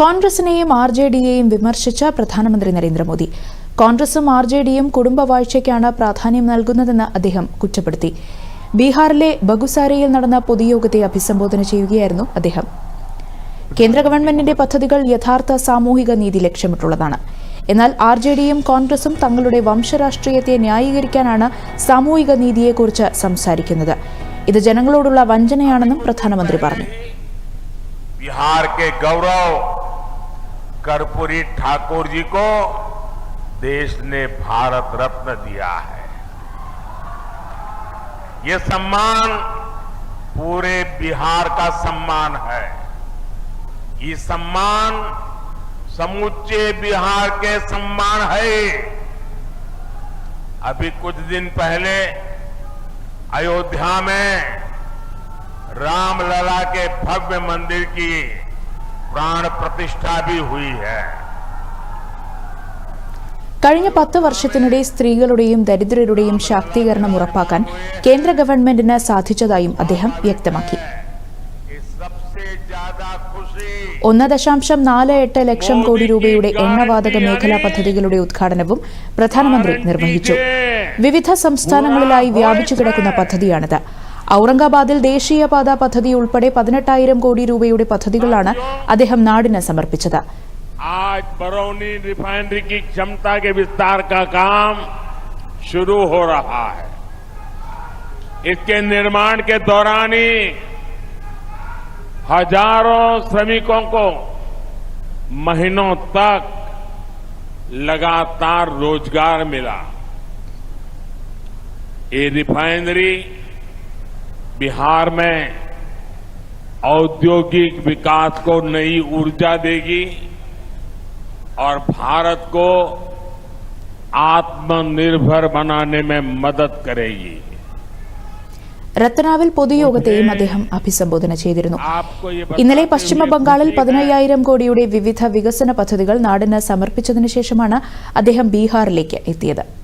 കോൺഗ്രസിനെയും R J ഡിയെയും വിമർശിച്ച പ്രധാനമന്ത്രി നരേന്ദ്രമോദി കോൺഗ്രസും ആർ ജെ ഡിയും കുടുംബവാഴ്ചയ്ക്കാണ് പ്രാധാന്യം നൽകുന്നതെന്ന് അദ്ദേഹം കുറ്റപ്പെടുത്തി ബീഹാറിലെ ബഗുസാരയിൽ നടന്ന പൊതുയോഗത്തെ അഭിസംബോധന ചെയ്യുകയായിരുന്നു അദ്ദേഹം കേന്ദ്ര ഗവൺമെന്റിന്റെ പദ്ധതികൾ യഥാർത്ഥ സാമൂഹിക നീതി ലക്ഷ്യമിട്ടുള്ളതാണ് എന്നാൽ ആർ ജെ ഡിയും കോൺഗ്രസും തങ്ങളുടെ വംശരാഷ്ട്രീയത്തെ ന്യായീകരിക്കാനാണ് സാമൂഹിക നീതിയെക്കുറിച്ച് സംസാരിക്കുന്നത് ഇത് ജനങ്ങളോടുള്ള വഞ്ചനയാണെന്നും പ്രധാനമന്ത്രി പറഞ്ഞു ബീഹാർ ഗൗരവ് कर्पूरी ठाकुर जी को देश ने भारत रत्न दिया है ये सम्मान पूरे बिहार का सम्मान है ये सम्मान समूचे बिहार के सम्मान है अभी कुछ दिन पहले अयोध्या में रामलला के भव्य मंदिर की പ്രാണ प्रतिष्ठा भी हुई है കഴിഞ്ഞ പത്ത് വർഷത്തിനിടെ സ്ത്രീകളുടെയും ദരിദ്രരുടെയും ശാക്തീകരണം ഉറപ്പാക്കാൻ കേന്ദ്ര ഗവൺമെന്റിന് സാധിച്ചതായും അദ്ദേഹം വ്യക്തമാക്കി ഒന്ന് ദശാംശം നാല് എട്ട് ലക്ഷം കോടി രൂപയുടെ എണ്ണവാതക മേഖലാ പദ്ധതികളുടെ ഉദ്ഘാടനവും പ്രധാനമന്ത്രി നിർവഹിച്ചു വിവിധ സംസ്ഥാനങ്ങളിലായി വ്യാപിച്ചു കിടക്കുന്ന പദ്ധതിയാണിത് ഔറംഗാബാദിൽ ദേശീയപാത पद्धति ഉൾപ്പെടെ പതിനെട്ടായിരം കോടി രൂപയുടെ आज बरौनी रिफाइनरी की क्षमता के विस्तार का काम शुरू हो रहा है इसके निर्माण के दौरान ही हजारों श्रमिकों को महीनों तक लगातार रोजगार मिला ये रिफाइनरी बिहार में औद्योगिक विकास को नई ऊर्जा देगी और भारत को आत्मनिर्भर बनाने में मदद करेगी रत्नावली पोदियोगತೆಯ ಮಧೆಂ ಅಭಿಸಮೋದನ チェ ದಿರು ಇನಲೇ ಪಶ್ಚಿಮ ಬಂಗಾಳಲ್ 15000 ಕೋಡಿಯೆ ವಿವಿಧ ವಿಕಸನ ಪದ್ಧತಿಗಳ ನಾಡನೆ ಸಮರ್ಪಿಸಿದನನ ಶೇಷಮಾನ ಅಧೆಂ ಬಿಹಾರಕ್ಕೆ ಎತ್ತಿದ